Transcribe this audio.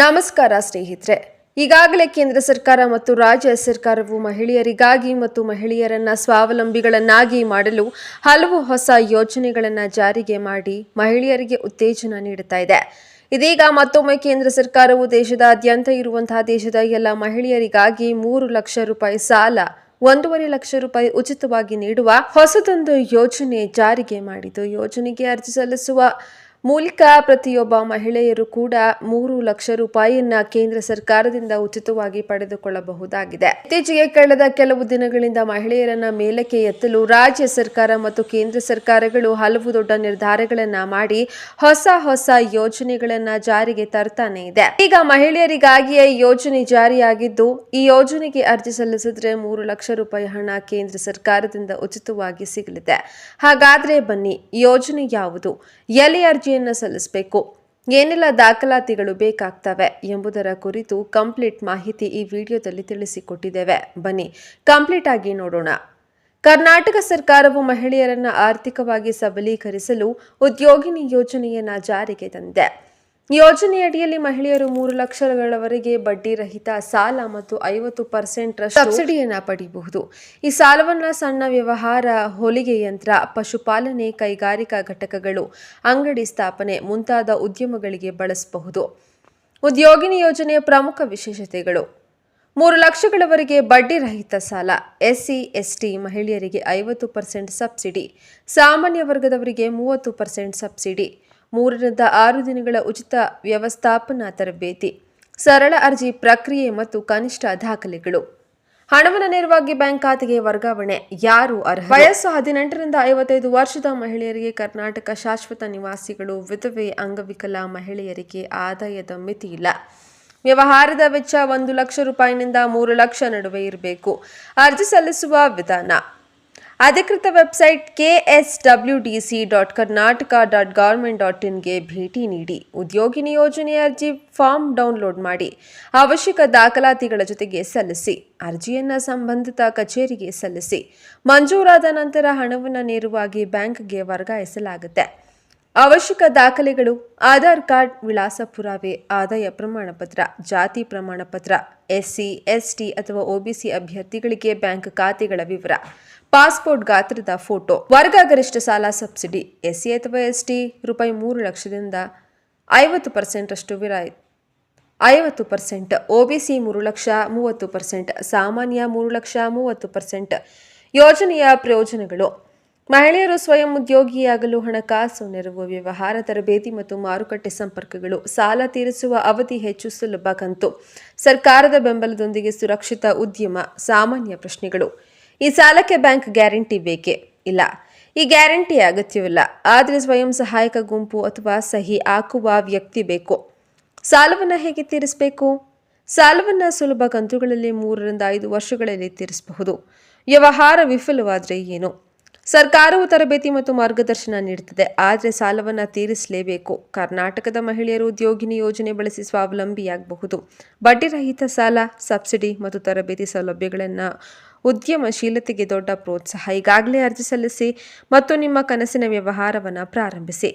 ನಮಸ್ಕಾರ ಸ್ನೇಹಿತರೆ. ಈಗಾಗಲೇ ಕೇಂದ್ರ ಸರ್ಕಾರ ಮತ್ತು ರಾಜ್ಯ ಸರ್ಕಾರವು ಮಹಿಳೆಯರಿಗಾಗಿ ಮತ್ತು ಮಹಿಳೆಯರನ್ನ ಸ್ವಾವಲಂಬಿಗಳನ್ನಾಗಿ ಮಾಡಲು ಹಲವು ಹೊಸ ಯೋಜನೆಗಳನ್ನು ಜಾರಿಗೆ ಮಾಡಿ ಮಹಿಳೆಯರಿಗೆ ಉತ್ತೇಜನ ನೀಡುತ್ತಾ ಇದೆ. ಇದೀಗ ಮತ್ತೊಮ್ಮೆ ಕೇಂದ್ರ ಸರ್ಕಾರವು ದೇಶದಾದ್ಯಂತ ಇರುವಂತಹ ದೇಶದ ಎಲ್ಲ ಮಹಿಳೆಯರಿಗಾಗಿ ಮೂರು ಲಕ್ಷ ರೂಪಾಯಿ ಸಾಲ, ಒಂದೂವರೆ ಲಕ್ಷ ರೂಪಾಯಿ ಉಚಿತವಾಗಿ ನೀಡುವ ಹೊಸದೊಂದು ಯೋಜನೆ ಜಾರಿಗೆ ಮಾಡಿತು. ಯೋಜನೆಗೆ ಅರ್ಜಿ ಸಲ್ಲಿಸುವ ಮೂಲಕ ಪ್ರತಿಯೊಬ್ಬ ಮಹಿಳೆಯರು ಕೂಡ ಮೂರು ಲಕ್ಷ ರೂಪಾಯಿಯನ್ನ ಕೇಂದ್ರ ಸರ್ಕಾರದಿಂದ ಉಚಿತವಾಗಿ ಪಡೆದುಕೊಳ್ಳಬಹುದಾಗಿದೆ. ಇತ್ತೀಚೆಗೆ ಕಳೆದ ಕೆಲವು ದಿನಗಳಿಂದ ಮಹಿಳೆಯರನ್ನ ಮೇಲಕ್ಕೆ ಎತ್ತಲು ರಾಜ್ಯ ಸರ್ಕಾರ ಮತ್ತು ಕೇಂದ್ರ ಸರ್ಕಾರಗಳು ಹಲವು ದೊಡ್ಡ ನಿರ್ಧಾರಗಳನ್ನ ಮಾಡಿ ಹೊಸ ಹೊಸ ಯೋಜನೆಗಳನ್ನ ಜಾರಿಗೆ ತರ್ತಾನೆ ಇದೆ. ಈಗ ಮಹಿಳೆಯರಿಗಾಗಿಯೇ ಯೋಜನೆ ಜಾರಿಯಾಗಿದ್ದು, ಈ ಯೋಜನೆಗೆ ಅರ್ಜಿ ಸಲ್ಲಿಸಿದ್ರೆ ಮೂರು ಲಕ್ಷ ರೂಪಾಯಿ ಹಣ ಕೇಂದ್ರ ಸರ್ಕಾರದಿಂದ ಉಚಿತವಾಗಿ ಸಿಗಲಿದೆ. ಹಾಗಾದ್ರೆ ಬನ್ನಿ, ಯೋಜನೆ ಯಾವುದು? ಎಲ್ಲಿ ಅರ್ಜಿಯನ್ನು ಸಲ್ಲಿಸಬೇಕು. ಏನೆಲ್ಲ ದಾಖಲಾತಿಗಳು ಬೇಕಾಗ್ತವೆ ಎಂಬುದರ ಕುರಿತು ಕಂಪ್ಲೀಟ್ ಮಾಹಿತಿ ಈ ವಿಡಿಯೋದಲ್ಲಿ ತಿಳಿಸಿಕೊಟ್ಟಿದ್ದೇವೆ. ಬನ್ನಿ, ಕಂಪ್ಲೀಟ್ ಆಗಿ ನೋಡೋಣ. ಕರ್ನಾಟಕ ಸರ್ಕಾರವು ಮಹಿಳೆಯರನ್ನು ಆರ್ಥಿಕವಾಗಿ ಸಬಲೀಕರಿಸಲು ಉದ್ಯೋಗಿನಿ ಯೋಜನೆಯನ್ನು ಜಾರಿಗೆ ತಂದಿದೆ ಯೋಜನೆಯಡಿಯಲ್ಲಿ ಮಹಿಳೆಯರು ಮೂರು ಲಕ್ಷಗಳವರೆಗೆ ಬಡ್ಡಿ ರಹಿತ ಸಾಲ ಮತ್ತು ಐವತ್ತು ಪರ್ಸೆಂಟ್ ಸಬ್ಸಿಡಿಯನ್ನ ಪಡೆಯಬಹುದು ಈ ಸಾಲವನ್ನ ಸಣ್ಣ ವ್ಯವಹಾರ, ಹೊಲಿಗೆ ಯಂತ್ರ, ಪಶುಪಾಲನೆ, ಕೈಗಾರಿಕಾ ಘಟಕಗಳು, ಅಂಗಡಿ ಸ್ಥಾಪನೆ ಮುಂತಾದ ಉದ್ಯಮಗಳಿಗೆ ಬಳಸಬಹುದು. ಉದ್ಯೋಗಿನಿ ಯೋಜನೆಯ ಪ್ರಮುಖ ವಿಶೇಷತೆಗಳು. ಮೂರು ಲಕ್ಷಗಳವರೆಗೆ ಬಡ್ಡಿ ರಹಿತ ಸಾಲ, ಎಸ್ಸಿ, ಎಸ್ಟಿ ಮಹಿಳೆಯರಿಗೆ ಐವತ್ತು ಪರ್ಸೆಂಟ್ ಸಬ್ಸಿಡಿ, ಸಾಮಾನ್ಯ ವರ್ಗದವರಿಗೆ ಮೂವತ್ತು ಪರ್ಸೆಂಟ್ ಸಬ್ಸಿಡಿ ಮೂರರಿಂದ ಆರು ದಿನಗಳ ಉಚಿತ ವ್ಯವಸ್ಥಾಪನಾ ತರಬೇತಿ, ಸರಳ ಅರ್ಜಿ ಪ್ರಕ್ರಿಯೆ ಮತ್ತು ಕನಿಷ್ಠ ದಾಖಲೆಗಳು. ಹಣವನ್ನು ನೇರವಾಗಿ ಬ್ಯಾಂಕ್ ಖಾತೆಗೆ ವರ್ಗಾವಣೆ, ಯಾರು ಅರ್ಹ ವಯಸ್ಸು ಹದಿನೆಂಟರಿಂದ ಐವತ್ತೈದು ವರ್ಷದ ಮಹಿಳೆಯರಿಗೆ ಕರ್ನಾಟಕ ಶಾಶ್ವತ ನಿವಾಸಿಗಳು ವಿಧವೆ ಅಂಗವಿಕಲ ಮಹಿಳೆಯರಿಗೆ ಆದಾಯದ ಮಿತಿ ಇಲ್ಲ. ವ್ಯವಹಾರದ ವೆಚ್ಚ ಒಂದು ಲಕ್ಷ ರೂಪಾಯಿನಿಂದ ಮೂರು ಲಕ್ಷ ನಡುವೆ ಇರಬೇಕು. ಅರ್ಜಿ ಸಲ್ಲಿಸುವ ವಿಧಾನ. ಅಧಿಕೃತ website K S W D C dot Karnataka dot government dot ಇನ್ಗೆ ಭೇಟಿ ನೀಡಿ ಉದ್ಯೋಗಿನಿ ಯೋಜನೆ ಅರ್ಜಿ ಫಾರ್ಮ್ ಡೌನ್ಲೋಡ್ ಮಾಡಿ ಅವಶ್ಯಕ ದಾಖಲಾತಿಗಳ ಜೊತೆಗೆ ಸಲ್ಲಿಸಿ, ಅರ್ಜಿಯನ್ನು ಸಂಬಂಧಿತ ಕಚೇರಿಗೆ ಸಲ್ಲಿಸಿ, ಮಂಜೂರಾದ ನಂತರ ಹಣವನ್ನು ನೇರವಾಗಿ ಬ್ಯಾಂಕ್ಗೆ ವರ್ಗಾಯಿಸಲಾಗುತ್ತೆ. ಅವಶ್ಯಕ ದಾಖಲೆಗಳು, ಆಧಾರ್ ಕಾರ್ಡ್ ವಿಳಾಸ ಪುರಾವೆ ಆದಾಯ ಪ್ರಮಾಣ ಪತ್ರ ಜಾತಿ ಪ್ರಮಾಣ ಪತ್ರ ಎಸ್ಸಿ, ಎಸ್ಟಿ ಅಥವಾ ಒಬಿಸಿ ಅಭ್ಯರ್ಥಿಗಳಿಗೆ ಬ್ಯಾಂಕ್ ಖಾತೆಗಳ ವಿವರ, ಪಾಸ್ಪೋರ್ಟ್ ಗಾತ್ರದ ಫೋಟೋ ವರ್ಗ ಗರಿಷ್ಠ ಸಾಲ ಸಬ್ಸಿಡಿ, ಎಸ್ಸಿ ಅಥವಾ ಎಸ್ಟಿ ರೂಪಾಯಿ ಮೂರು ಲಕ್ಷದಿಂದ ಐವತ್ತು ಪರ್ಸೆಂಟ್ ಅಷ್ಟು ವಿರಾಯಿ, ಐವತ್ತು ಪರ್ಸೆಂಟ್, ಒಬಿಸಿ ಮೂರು ಲಕ್ಷ ಮೂವತ್ತು ಪರ್ಸೆಂಟ್, ಸಾಮಾನ್ಯ ಮೂರು ಲಕ್ಷ ಮೂವತ್ತು ಪರ್ಸೆಂಟ್ ಯೋಜನೆಯ ಪ್ರಯೋಜನಗಳು. ಮಹಿಳೆಯರು ಸ್ವಯಂ ಉದ್ಯೋಗಿಯಾಗಲು ಹಣಕಾಸು, ನೆರವು, ವ್ಯವಹಾರ, ತರಬೇತಿ ಮತ್ತು ಮಾರುಕಟ್ಟೆ ಸಂಪರ್ಕಗಳು, ಸಾಲ ತೀರಿಸುವ ಅವಧಿ ಹೆಚ್ಚು ಸುಲಭ ಕಂತು, ಸರ್ಕಾರದ ಬೆಂಬಲದೊಂದಿಗೆ ಸುರಕ್ಷಿತ ಉದ್ಯಮ, ಸಾಮಾನ್ಯ ಪ್ರಶ್ನೆಗಳು. ಈ ಸಾಲಕ್ಕೆ ಬ್ಯಾಂಕ್ ಗ್ಯಾರಂಟಿ ಬೇಕೇ? ಇಲ್ಲ. ಈ ಗ್ಯಾರಂಟಿ ಅಗತ್ಯವಿಲ್ಲ. ಆದರೆ ಸ್ವಯಂ ಸಹಾಯಕ ಗುಂಪು ಅಥವಾ ಸಹಿ ಹಾಕುವ ವ್ಯಕ್ತಿ ಬೇಕು. ಸಾಲವನ್ನು ಹೇಗೆ ತೀರಿಸಬೇಕು? ಸಾಲವನ್ನು ಸುಲಭ ಕಂತುಗಳಲ್ಲಿ ಮೂರರಿಂದ ಐದು ವರ್ಷಗಳಲ್ಲಿ ತೀರಿಸಬಹುದು. ವ್ಯವಹಾರ ವಿಫಲವಾದರೆ ಏನು? ಸರ್ಕಾರವು ತರಬೇತಿ ಮತ್ತು ಮಾರ್ಗದರ್ಶನ ನೀಡುತ್ತದೆ. ಆದರೆ ಸಾಲವನ್ನು ತೀರಿಸಲೇಬೇಕು. ಕರ್ನಾಟಕದ ಮಹಿಳೆಯರು ಉದ್ಯೋಗಿನಿ ಯೋಜನೆ ಬಳಸಿ ಸ್ವಾವಲಂಬಿಯಾಗಬಹುದು. ಬಡ್ಡಿರಹಿತ ಸಾಲ, ಸಬ್ಸಿಡಿ ಮತ್ತು ತರಬೇತಿ ಸೌಲಭ್ಯಗಳನ್ನು ಉದ್ಯಮಶೀಲತೆಗೆ ದೊಡ್ಡ ಪ್ರೋತ್ಸಾಹ ಈಗಾಗಲೇ ಅರ್ಜಿ ಸಲ್ಲಿಸಿ ಮತ್ತು ನಿಮ್ಮ ಕನಸಿನ ವ್ಯವಹಾರವನ್ನು ಪ್ರಾರಂಭಿಸಿ.